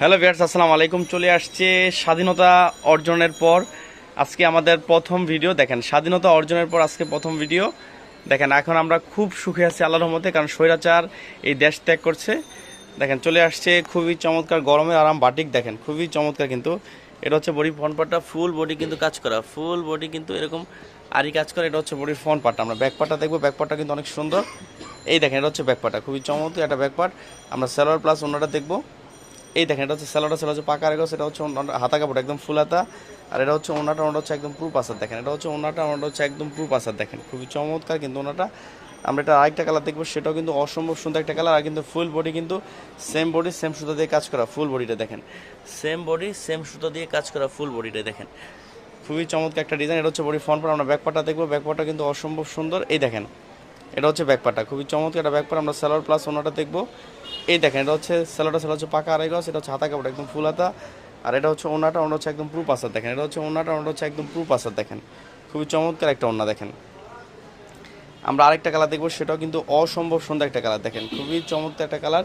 Hello viewers আসসালামু আলাইকুম। চলে আসছে স্বাধীনতা অর্জনের পর। আজকে আমাদের প্রথম ভিডিও, দেখেন, স্বাধীনতা অর্জনের পর আজকে প্রথম ভিডিও। দেখেন, এখন আমরা খুব সুখে আছি আল্লাহর রহমতে, কারণ স্বৈরাচার এই দেশ ত্যাগ করছে। দেখেন, চলে আসছে খুবই চমৎকার গরমের আরাম বাটিক, দেখেন, খুবই চমৎকার কিন্তু। এটা হচ্ছে বডি ফ্রন্ট পার্টটা ফুল বডি কিন্তু কাজ করা, ফুল বডি কিন্তু এরকম আরই কাজ করে, এটা হচ্ছে বডির ফ্রন্ট পার্টটা আমরা ব্যাক পার্টটা দেখব ব্যাক পার্টটা কিন্তু অনেক সুন্দর। এই দেখেন, এটা হচ্ছে ব্যাক পার্টটা খুবই চমৎকার একটা ব্যাক পার্ট আমরা সালোয়ার প্লাস অন্যটা দেখব। এই দেখেন, এটা হচ্ছে স্যালোটা সেটা হচ্ছে পাকা রেগো সেটা হচ্ছে হাতা কাপড়, একদম ফুল হাতা। আর এটা হচ্ছে ওনাটা ওনাটা হচ্ছে একদম প্রুফ আসার দেখেন। এটা হচ্ছে ওনাটা ওনাটা হচ্ছে একদম প্রুফ আসার দেখেন। খুবই চমৎকার কিন্তু ওনাটা। আমরা এটা আরেকটা কালার দেখব, সেটাও কিন্তু অসম্ভব সুন্দর একটা কালার আর কিন্তু ফুল বডি কিন্তু সেম বডি সেম সুতো দিয়ে কাজ করা ফুল বডিটা দেখেন। সেম বডি সেম সুতো দিয়ে কাজ করা ফুল বডিটা দেখেন। খুবই চমৎকার একটা ডিজাইন এটা হচ্ছে বডি ফ্রন্ট পার্ট আমরা ব্যাক পার্টটা দেখব ব্যাক পার্টটা কিন্তু অসম্ভব সুন্দর। এই দেখেন, এটা হচ্ছে ব্যাক পার্টটা খুবই চমৎকার একটা ব্যাক পার্ট আমরা সালোয়ার প্লাস ওনাটা দেখব। এই দেখেন, এটা হচ্ছে সালোয়ারটা সেটা হচ্ছে পাকা আড়াই গজ, এটা হচ্ছে হাতা কাপড়, একদম ফুল হাতা। আর এটা হচ্ছে ওনাটা ওনা হচ্ছে একদম প্রুফ আসার দেখেন। এটা হচ্ছে ওনাটা ওনা হচ্ছে একদম প্রুফ আসার দেখেন। খুবই চমৎকার একটা ওনা দেখেন। আমরা আরেকটা কালার দেখব, সেটাও কিন্তু অসম্ভব সুন্দর একটা কালার, দেখেন। খুবই চমৎকার একটা কালার,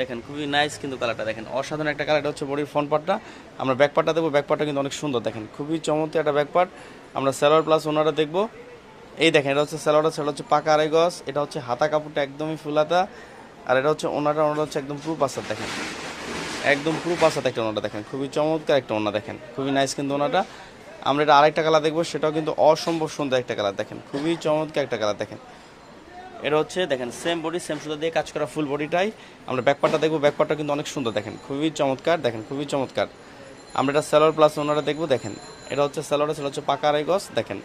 দেখেন। খুবই নাইস কিন্তু কালারটা, দেখেন। অসাধারণ একটা কালার, এটা হচ্ছে বডির ফ্রন্ট পার্টটা আমরা ব্যাক পার্টটা দেখব ব্যাক পার্টটা কিন্তু অনেক সুন্দর, দেখেন। খুবই চমৎকার একটা ব্যাক পার্ট আমরা স্যালোয়ার প্লাস ওনাটা দেখব। এই দেখেন, এটা হচ্ছে সালোয়ারটা সেটা হচ্ছে পাকা আড়াই গজ, এটা হচ্ছে হাতা কাপড়টা একদমই ফুল হাতা। আর এটা হচ্ছে ওনাটা ওনাটা হচ্ছে একদম প্রুফ আসার দেখেন। একদম প্রুফ আসার একটা ওনাটা দেখেন। খুবই চমৎকার একটা ওনা দেখেন। খুবই নাইস কিন্তু ওনাটা। আমরা এটা আরেকটা কালার দেখব, সেটাও কিন্তু অসম্ভব সুন্দর একটা কালার দেখেন। খুবই চমৎকার একটা কালার দেখেন। এটা হচ্ছে দেখেন সেম বডি সেম সুতো দিয়ে কাজ করা ফুল বডিটাই আমরা ব্যাকপারটা দেখব ব্যাকপারটা কিন্তু অনেক সুন্দর দেখেন। খুবই চমৎকার, দেখেন, খুবই চমৎকার। আমরা এটা স্যালোয়ার প্লাস ওনারা দেখব, দেখেন। এটা হচ্ছে স্যালোয়ার সেটা হচ্ছে পাকা আড়াই গজ, দেখেন।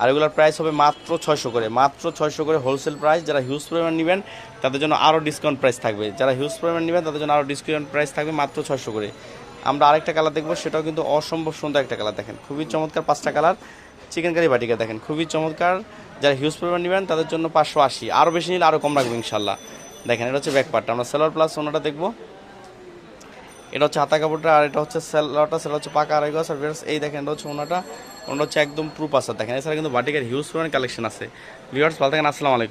আর এগুলোর প্রাইস হবে মাত্র ছয়শো করে। মাত্র ছয়শো করে হোলসেল প্রাইস যারা হিউজ পরিমাণ নেবেন, তাদের জন্য আরও ডিসকাউন্ট প্রাইস থাকবে। যারা হিউজ পরিমাণ নেবেন, তাদের জন্য আরও ডিসকাউন্ট প্রাইস থাকবে মাত্র ছয়শো করে। আমরা আরেকটা কালার দেখব, সেটাও কিন্তু অসম্ভব সুন্দর একটা কালার দেখেন। খুবই চমৎকার পাঁচটা কালার চিকেন কারি বাটিকা দেখেন, খুবই চমৎকার। যারা হিউজ পরিমাণ নেবেন, তাদের জন্য পাঁচশো আশি। আরও বেশি নিলে আরও কম রাখব ইনশাল্লাহ দেখেন, এটা হচ্ছে ব্যাক পার্টটা আমরা সেলোয়ার প্লাস ওনাটা দেখব। এটা হচ্ছে হাতা কাপড়টা, আর এটা হচ্ছে সেলোয়ারটা সেটা হচ্ছে পাকা আড়াই গজ। আর এই দেখেন, এটা হচ্ছে ওনাটা ওনাটা হচ্ছে একদম প্রুফ আছে। দেখেন, এছাড়া কিন্তু বাটিকের হিউজ পরিমাণ কালেকশন আছে। ভিউয়ার্স ভালো থাকেন, আসসালামু আলাইকুম।